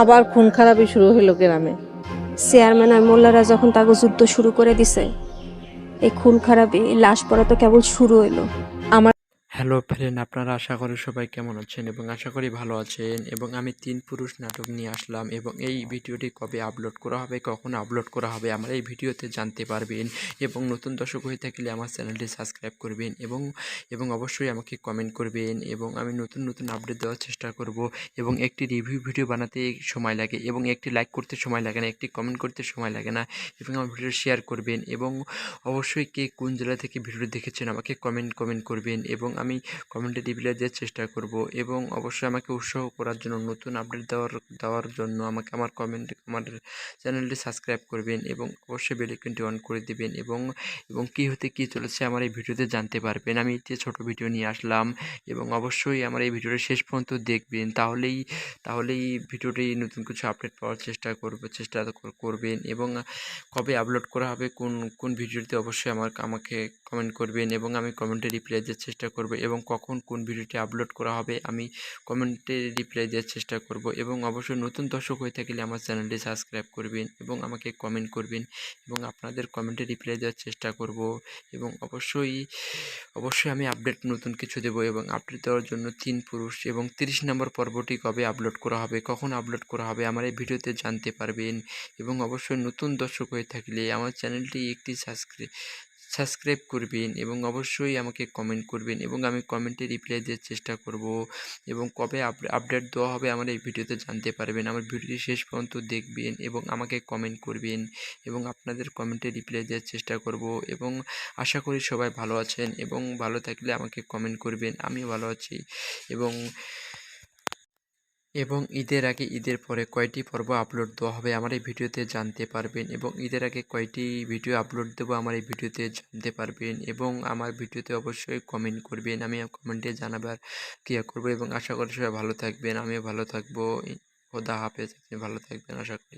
আবার খুন খারাপি শুরু হইল গ্রামে। চেয়ারম্যান আর মোল্লারা যখন তাকে যুদ্ধ শুরু করে দিছে, এই খুন খারাপি লাশ পড়া তো কেবল শুরু হইল। হ্যালো ফ্রেন্ড আপনারা আশা করি সবাই কেমন আছেন এবং আশা করি ভালো আছেন। এবং আমি তিন পুরুষ নাটক নিয়ে আসলাম এবং এই ভিডিওটি কবে আপলোড করা হবে, কখন আপলোড করা হবে, আমার এই ভিডিওতে জানতে পারবেন। এবং নতুন দর্শক হয়ে থাকলে আমার চ্যানেলটি সাবস্ক্রাইব করবেন এবং এবং অবশ্যই আমাকে কমেন্ট করবেন এবং আমি নতুন নতুন আপডেট দেওয়ার চেষ্টা করব। এবং একটি রিভিউ ভিডিও বানাতে সময় লাগে এবং একটি লাইক করতে সময় লাগে না, একটি কমেন্ট করতে সময় লাগে না, এবং আমার ভিডিও শেয়ার করবেন এবং অবশ্যই কে কোন জেলা থেকে ভিডিও দেখেছেন আমাকে কমেন্ট কমেন্ট করবেন এবং আমি কমেন্টে রিপ্লাই দেওয়ার চেষ্টা করব এবং অবশ্যই আমাকে উৎসাহ করার জন্য, নতুন আপডেট দেওয়ার দেওয়ার জন্য আমাকে আমার কমেন্ট আমার চ্যানেলটি সাবস্ক্রাইব করবেন এবং অবশ্যই বেলাইকনটি অন করে দেবেন এবং এবং কী হতে কী চলেছে আমার এই ভিডিওতে জানতে পারবেন। আমি একটি ছোট ভিডিও নিয়ে আসলাম এবং অবশ্যই আমার এই ভিডিওটা শেষ পর্যন্ত দেখবেন, তাহলেই তাহলেই ভিডিওটি নতুন কিছু আপডেট পাওয়ার চেষ্টা করব, চেষ্টা করবেন এবং কবে আপলোড করা হবে, কোন কোন ভিডিওতে অবশ্যই আমার, আমাকে কমেন্ট করবেন এবং আমি কমেন্টে রিপ্লাই দেওয়ার চেষ্টা করব এবং কখন কোন ভিডিওটি আপলোড করা হবে আমি কমেন্টে রিপ্লাই দেওয়ার চেষ্টা করব এবং অবশ্যই নতুন দর্শক হয়ে থাকলে আমার চ্যানেলটি সাবস্ক্রাইব করবেন এবং আমাকে কমেন্ট করবেন এবং আপনাদের কমেন্টে রিপ্লাই দেওয়ার চেষ্টা করব এবং অবশ্যই অবশ্যই আমি আপডেট নতুন কিছু দেবো এবং আপডেট দেওয়ার জন্য তিন পুরুষ এবং তিরিশ নম্বর পর্বটি কবে আপলোড করা হবে, কখন আপলোড করা হবে আমার এই ভিডিওতে জানতে পারবেন এবং অবশ্যই নতুন দর্শক হয়ে থাকলে আমার চ্যানেলটি একটি সাবস্ক্রাইব সাবস্ক্রাইব করবেন এবং অবশ্যই আমাকে কমেন্ট করবেন এবং আমি কমেন্টে রিপ্লাই দেওয়ার চেষ্টা করব এবং কবে আপডেট দেওয়া হবে আমার এই ভিডিওতে জানতে পারবেন। আমার ভিডিওটি শেষ পর্যন্ত দেখবেন এবং আমাকে কমেন্ট করবেন এবং আপনাদের কমেন্টে রিপ্লাই দেওয়ার চেষ্টা করব এবং আশা করি সবাই ভালো আছেন এবং ভালো থাকলে আমাকে কমেন্ট করবেন। আমি ভালো আছি এবং এবং ঈদের আগে, ঈদের পরে কয়টি পর্ব আপলোড দেওয়া হবে আমার এই ভিডিওতে জানতে পারবেন এবং ঈদের আগে কয়টি ভিডিও আপলোড দেবো আমার এই ভিডিওতে জানতে পারবেন এবং আমার ভিডিওতে অবশ্যই কমেন্ট করবেন। আমি কমেন্টে জানাবার ক্রিয়া করব এবং আশা করি সবাই ভালো থাকবেন। আমিও ভালো থাকব। খোদা হাফেজ। আপনি ভালো থাকবেন। আশা করি।